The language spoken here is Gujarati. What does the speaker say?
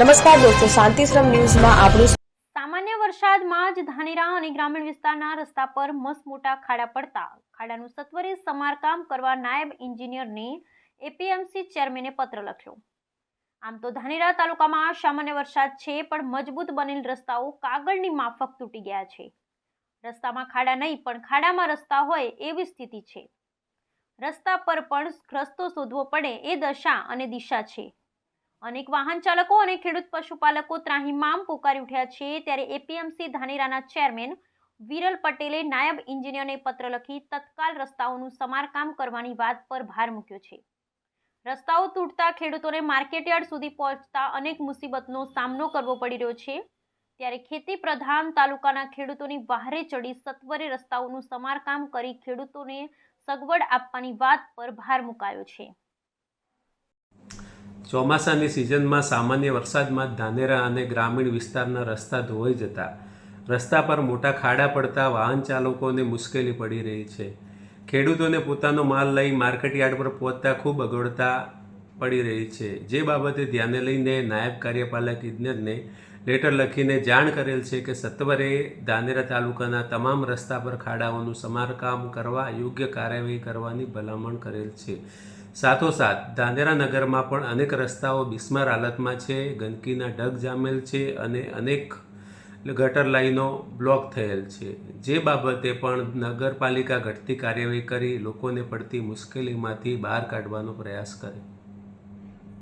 નમસ્કાર દોસ્તો શાંતિશ્રમ ન્યૂઝમાં આપણું સામાન્ય વરસાદમાં જ ધાનેરા અને ગ્રામીણ વિસ્તારના રસ્તા પર મસમોટા ખાડા પડતા. ખાડાનું સત્વરે સમારકામ કરવા નાયબ એન્જિનિયરને એપીએમસી ચેરમેને પત્ર લખ્યો. આમ તો ધાનેરા તાલુકામાં સામાન્ય વરસાદ છે, પણ મજબૂત બનેલ રસ્તાઓ કાગળની માફક તૂટી ગયા છે. રસ્તામાં ખાડા નહીં, પણ ખાડામાં રસ્તા હોય એવી સ્થિતિ છે. રસ્તા પર પણ રસ્તો શોધવો પડે એ દશા અને દિશા છે. અનેક વાહન ચાલકો અને ખેડૂત પશુપાલકો ત્રાહિમામ પોકારી ઉઠ્યા છે. ત્યારે એપીએમસી ધાનેરાના ચેરમેન વિરલ પટેલે નાયબ એન્જિનિયરને પત્ર લખી તત્કાલ રસ્તાઓનું સમારકામ કરવાની વાત પર ભાર મૂક્યો છે. રસ્તાઓ તૂટતા ખેડૂતોને માર્કેટયાર્ડ સુધી પહોંચતા અનેક મુસીબતનો સામનો કરવો પડી રહ્યો છે. ત્યારે ખેતી પ્રધાન તાલુકાના ખેડૂતોની વહારે ચડી સત્વરે રસ્તાઓનું સમારકામ કરી ખેડૂતોને સગવડ આપવાની વાત પર ભાર મુકાયો છે. ચોમાસાની સિઝનમાં સામાન્ય વરસાદમાં ધાનેરા અને ગ્રામીણ વિસ્તારના રસ્તા ધોવાઈ જતા. રસ્તા પર મોટા ખાડા પડતા વાહન ચાલકોને મુશ્કેલી પડી રહી છે. ખેડૂતોને પોતાનો માલ લઈ માર્કેટયાર્ડ પર પહોંચતા ખૂબ અગવડતા પડી રહી છે. જે બાબતે ધ્યાને લઈને નાયબ કાર્યપાલક ઇજનેરને લેટર લખીને જાણ કરેલ છે કે સત્વરે ધાનેરા તાલુકાના તમામ રસ્તા પર ખાડાઓનું સમારકામ કરવા યોગ્ય કાર્યવાહી કરવાની ભલામણ કરેલ છે. સાથોસાથ ધાનેરા નગરમાં પણ અનેક રસ્તાઓ બિસ્માર હાલતમાં છે, ગંદકીના ઢગ જામેલ છે અને અનેક ગટર લાઈનો બ્લોક થયેલ છે. જે બાબતે પણ નગરપાલિકા ઘટતી કાર્યવાહી કરી, લોકોને પડતી મુશ્કેલીમાંથી બહાર કાઢવાનો પ્રયાસ કરે.